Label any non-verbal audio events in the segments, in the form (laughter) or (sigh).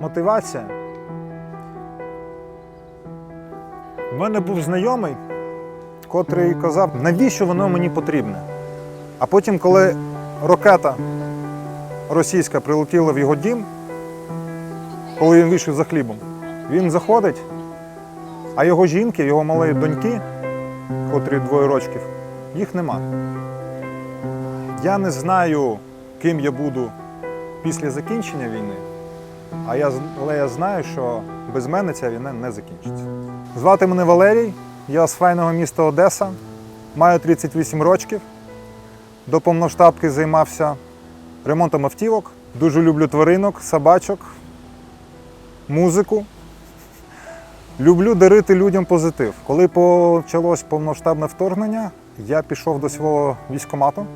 мотивація. У мене був знайомий, котрий казав, навіщо воно мені потрібне. А потім, коли ракета російська прилетіла в його дім, коли він вийшов за хлібом, він заходить, а його жінки, його малої доньки, котрі двоє рочків, їх нема. Я не знаю, ким я буду після закінчення війни, а я, але я знаю, що без мене ця війна не закінчиться. Звати мене Валерій, я з файного міста Одеса, маю 38 років. До повноштабки займався ремонтом автівок. Дуже люблю тваринок, собачок, музику. Люблю дарити людям позитив. Коли почалось повноштабне вторгнення, я пішов до свого військкомату,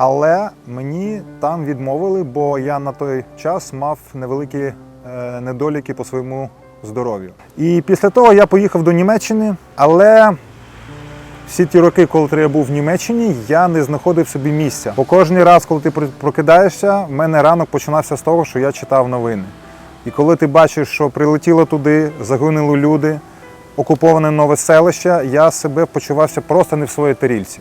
але мені там відмовили, бо я на той час мав невеликі е, недоліки по своєму здоров'ю. І після того я поїхав до Німеччини, але всі ті роки, коли я був в Німеччині, я не знаходив собі місця. Бо кожен раз, коли ти прокидаєшся, в мене ранок починався з того, що я читав новини. І коли ти бачиш, що прилетіло туди, загинули люди, окуповане нове селище, я себе почувався просто не в своїй тарільці.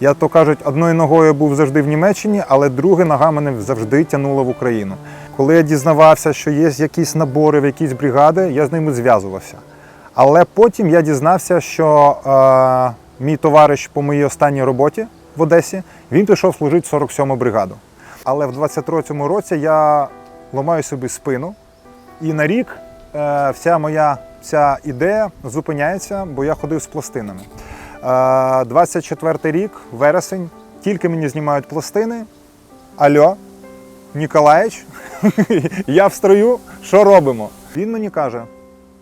Я то кажуть, одною ногою був завжди в Німеччині, але друга нога мене завжди тягнула в Україну. Коли я дізнавався, що є якісь набори в якісь бригади, я з ними зв'язувався. Але потім я дізнався, що е, мій товариш по моїй останній роботі в Одесі він пішов служити 47-му бригаду. Але в 23-му році я ламаю собі спину, і на рік е, вся моя ця ідея зупиняється, бо я ходив з пластинами. Е, 24-й рік, вересень, тільки мені знімають пластини. Альо, Ніколаєч, (laughs) я в строю, що робимо? Він мені каже: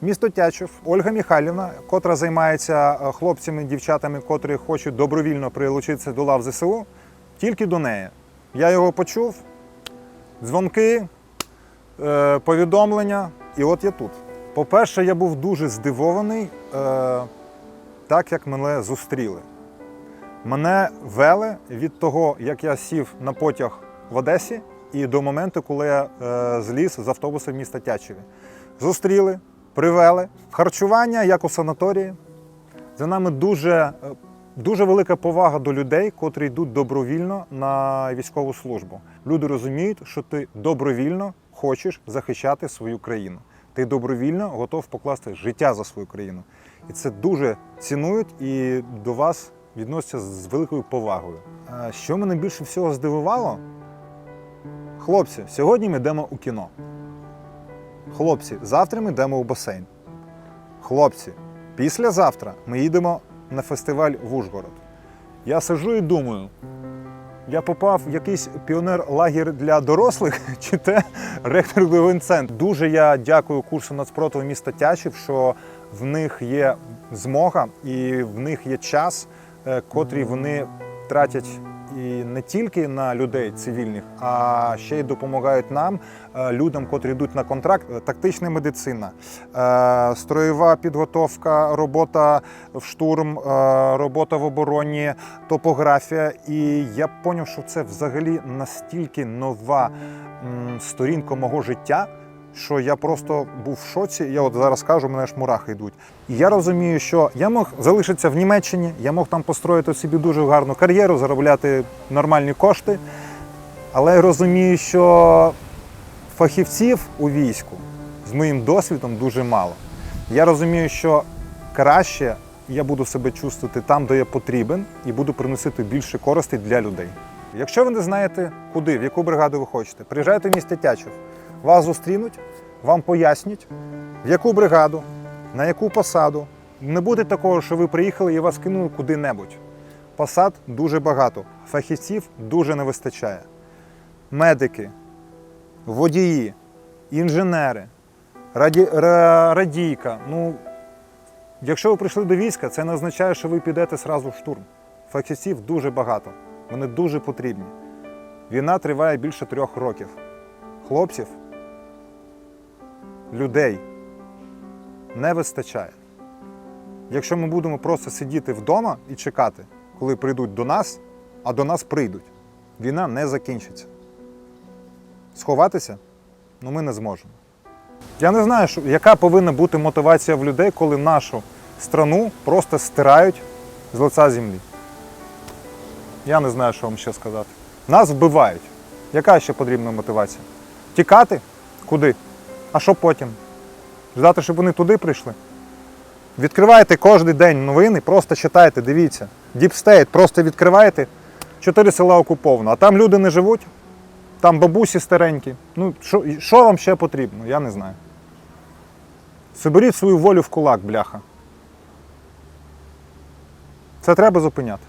місто Тячів, Ольга Михайлівна, котра займається е, хлопцями, дівчатами, котрі хочуть добровільно прилучитися до лав ЗСУ, тільки до неї. Я його почув, дзвонки, е, повідомлення, і от я тут. По-перше, я був дуже здивований, е, так як мене зустріли. Мене вели від того, як я сів на потяг в Одесі, і до моменту, коли я е, зліз з автобуса в міста Тячеві. Зустріли, привели. Харчування, як у санаторії. За нами дуже, е, дуже велика повага до людей, котрі йдуть добровільно на військову службу. Люди розуміють, що ти добровільно хочеш захищати свою країну. Ти добровільно готов покласти життя за свою країну. І це дуже цінують і до вас відносяться з великою повагою. Що мене більше всього здивувало? Хлопці, сьогодні ми йдемо у кіно. Хлопці, завтра ми йдемо у басейн. Хлопці, післязавтра ми їдемо на фестиваль в Ужгород. Я сиджу і думаю, я попав в якийсь піонер-лагер для дорослих, (laughs) чи те ректорний центр. Дуже я дякую курсу нацпротиву міста Тячів, що в них є змога і в них є час, е, котрий вони тратять і не тільки на людей цивільних, а ще й допомагають нам, е, людям, котрі йдуть на контракт. Е, Тактична медицина, строєва підготовка, робота в штурм, робота в обороні, топографія. І я зрозумів, що це взагалі настільки нова сторінка мого життя. Що я просто був в шоці, я от зараз кажу, мене ж мурахи йдуть. І я розумію, що я мог залишитися в Німеччині, я мог там построїти собі дуже гарну кар'єру, заробляти нормальні кошти. Але я розумію, що фахівців у війську з моїм досвідом дуже мало. Я розумію, що краще я буду себе чувствувати там, де я потрібен, і буду приносити більше користей для людей. Якщо ви не знаєте, куди, в яку бригаду ви хочете, приїжджайте в місто Тячів. Вас зустрінуть, вам пояснять, в яку бригаду, на яку посаду. Не буде такого, що ви приїхали і вас кинули куди-небудь. Посад дуже багато, фахівців дуже не вистачає. Медики, водії, інженери, раді... радійка. Ну, якщо ви прийшли до війська, це не означає, що ви підете зразу в штурм. Фахівців дуже багато, вони дуже потрібні. Війна триває більше трьох років. Хлопців, людей не вистачає. Якщо ми будемо просто сидіти вдома і чекати, коли прийдуть до нас, а до нас прийдуть, війна не закінчиться. Сховатися ну, ми не зможемо. Я не знаю, яка повинна бути мотивація в людей, коли нашу страну просто стирають з лиця землі. Я не знаю, що вам ще сказати. Нас вбивають. Яка ще потрібна мотивація? Тікати? Куди? А що потім? Ждати, щоб вони туди прийшли? Відкривайте кожен день новини, просто читайте, дивіться. Діпстейт, просто відкриваєте. Чотири села окуповано, а там люди не живуть, там бабусі старенькі. Ну, що вам ще потрібно? Я не знаю. Соберіть свою волю в кулак, бляха. Це треба зупиняти.